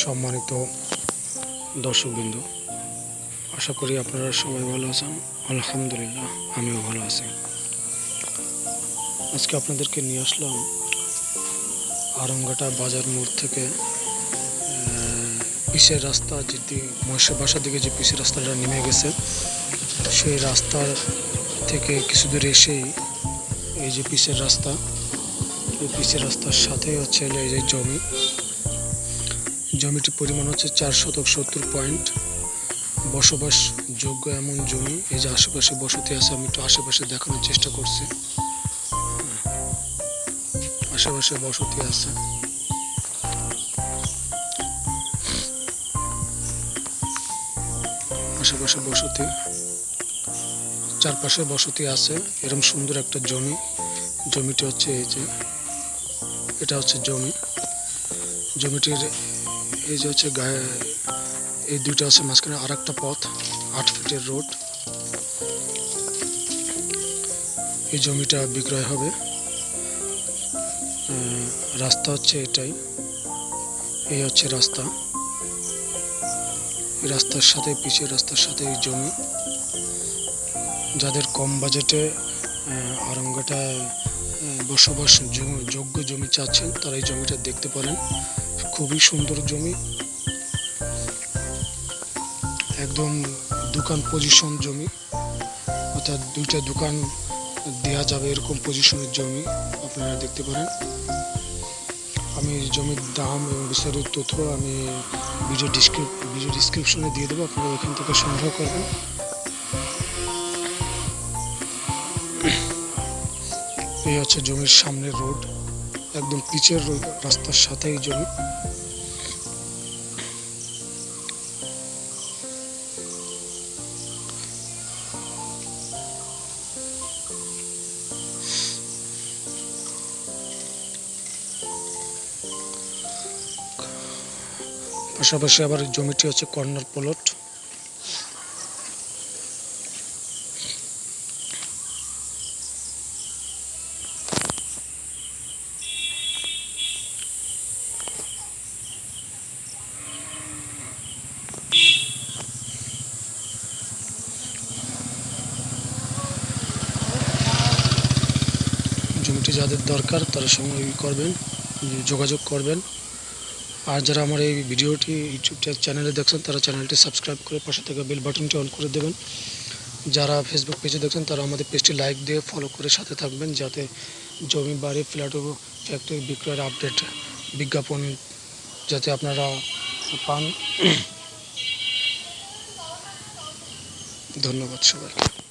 সম্মানিত দর্শকবৃন্দ। আশা করি আপনারা সবাই ভালো আছেন। আলহামদুলিল্লাহ, আমিও ভালো আছি। আজকে আপনাদেরকে নিয়ে আসলাম আরঙ্গাটা বাজার মোড় থেকে পিসের রাস্তা যেটি মহেশের বাসার দিকে যে পিসের রাস্তাটা নেমে গেছে, সেই রাস্তার থেকে কিছু দূর এসেই এই যে পিসের রাস্তা, এই পিসের রাস্তার সাথে হচ্ছে এই যে জমি। জমিটির পরিমাণ হচ্ছে চার শতক সত্তর পয়েন্ট। বসবাস যোগ্য এমন জমি, এই যে আশেপাশে বসতি আছে, আমি একটু আশেপাশে দেখানোর চেষ্টা করছি। আশেপাশে বসতি আছে। আশেপাশে বসতি। চারপাশে বসতি আছে এরকম সুন্দর একটা জমি। জমিটি হচ্ছে এই যে, এটা হচ্ছে জমি। জমিটির এই যে হচ্ছে গায়ে, এই দুইটা আছে মাঝখানে আর একটা পথ, আট ফিটের রোড। এই জমিটা বিক্রয় হবে। রাস্তা হচ্ছে এটাই। এই হচ্ছে রাস্তা। রাস্তার সাথে পিছের রাস্তার সাথে এই জমি। যাদের কম বাজেটে আরঙ্গাটা বসবাস যোগ্য জমি চাচ্ছেন, তারা এই জমিটা দেখতে পারেন। খুবই সুন্দর জমি। একদম দোকান পজিশন জমি। অর্থাৎ দুইটা দোকান দেওয়া যাবে এরকম পজিশনের জমি, আপনারা দেখতে পারেন। আমি জমির দাম এবং বিস্তারিত তথ্য আমি ভিডিও ডিসক্রিপ ভিডিও ডিসক্রিপশনে দিয়ে দেবো, আপনারা ওখান থেকে সংগ্রহ করবেন। এই হচ্ছে জমির সামনের রোড একদম পিচের রাস্তার সাথেই জমি পাশাপাশি আবার জমিটি হচ্ছে কর্নার প্লট। জমিটি যাদের দরকার, তারা সঙ্গে করবেন, যোগাযোগ করবেন। আর যারা আমার এই ভিডিওটি ইউটিউব চ্যানেলে দেখছেন, তারা চ্যানেলটি সাবস্ক্রাইব করে পাশে থেকে বেল বাটনটি অন করে দেবেন। যারা ফেসবুক পেজে দেখছেন, তারা আমাদের পেজটি লাইক দিয়ে ফলো করে সাথে থাকবেন, যাতে জমি, বাড়ি ফ্ল্যাট ও ফ্যাক্টরি বিক্রয়ের আপডেট বিজ্ঞাপন যাতে আপনারা পান। ধন্যবাদ সবাইকে।